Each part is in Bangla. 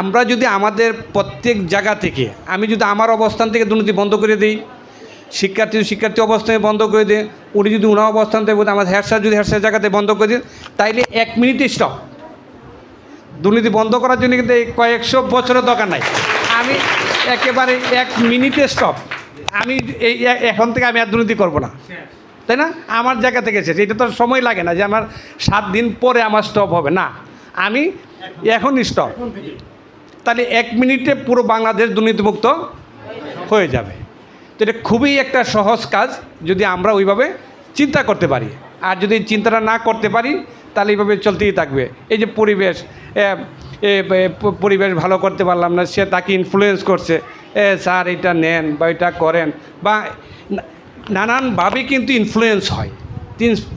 আমরা যদি আমাদের প্রত্যেক জায়গা থেকে, আমি যদি আমার অবস্থান থেকে দুর্নীতি বন্ধ করে দিই, শিক্ষার্থী শিক্ষার্থী অবস্থানে বন্ধ করে দেয়, উনি যদি উনার অবস্থান থেকে আমার হেয়ার স্যার যদি হেয়ার স্যার জায়গাতে বন্ধ করে দিন তাইলে এক মিনিটে স্টপ দুর্নীতি বন্ধ করার জন্য কিন্তু এই কয়েকশো বছরের দরকার নাই। আমি একেবারে এক মিনিটে স্টপ আমি এই এখন থেকে আমি আর দুর্নীতি করব না। তাই না? আমার জায়গা থেকে শেষ। এটা তো সময় লাগে না যে আমার সাত দিন পরে আমার স্টপ হবে। না, আমি এখন স্টপ তাহলে এক মিনিটে পুরো বাংলাদেশ দুর্নীতিমুক্ত হয়ে যাবে। তো এটা খুবই একটা সহজ কাজ যদি আমরা ওইভাবে চিন্তা করতে পারি। আর যদি চিন্তাটা না করতে পারি, তাহলে এইভাবে চলতেই থাকবে। এই যে পরিবেশ পরিবেশ ভালো করতে পারলাম না, সে তাকে ইনফ্লুয়েন্স করছে। এ, স্যার এটা নেন বা এটা করেন বা নানানভাবে কিন্তু ইনফ্লুয়েন্স হয়।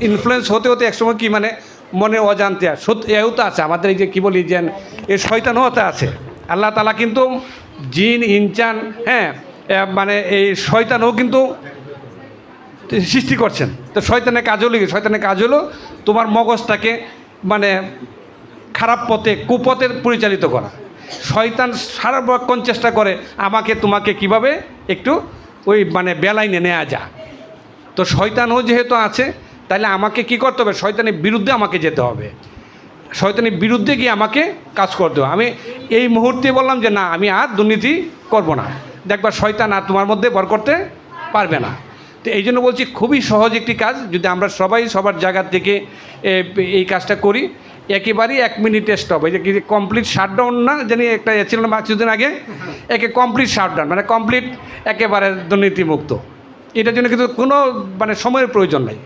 ইনফ্লুয়েন্স হতে হতে একসময় কি মানে মনে অজান্তে সত্য এও তো আছে। আমাদের এই যে কী বলি, যে এ শয়তানও হতে আছে। আল্লাহ তালা কিন্তু জিন, ইনচান হ্যাঁ মানে এই শয়তানও কিন্তু সৃষ্টি করছেন। তো শয়তানের কাজ হলো কি? শয়তানের কাজ হলো তোমার মগজটাকে মানে খারাপ পথে, কুপথে পরিচালিত করা। শয়তান সারাক্ষণ চেষ্টা করে আমাকে, তোমাকে কীভাবে একটু ওই মানে বেলাইনে নেওয়া যা তো শয়তানও যেহেতু আছে তাহলে আমাকে কি করতে হবে? শয়তানের বিরুদ্ধে আমাকে যেতে হবে। শয়তানের বিরুদ্ধে গিয়ে আমাকে কাজ করতে হবে। আমি এই মুহূর্তে বললাম যে, না, আমি আর দুর্নীতি করব না। দেখবা শয়তান আর তোমার মধ্যে বর করতে পারবে না। তো এই জন্য বলছি, খুবই সহজ একটি কাজ, যদি আমরা সবাই সবার জায়গা থেকে এই কাজটা করি, একেবারেই এক মিনিটে স্টপ এই যে কমপ্লিট শাটডাউন না, জানি একটা ছিল না কিছুদিন আগে, একে কমপ্লিট শাটডাউন মানে কমপ্লিট একেবারে দুর্নীতিমুক্ত। এটার জন্য কিন্তু কোনো মানে সময়ের প্রয়োজন নাই।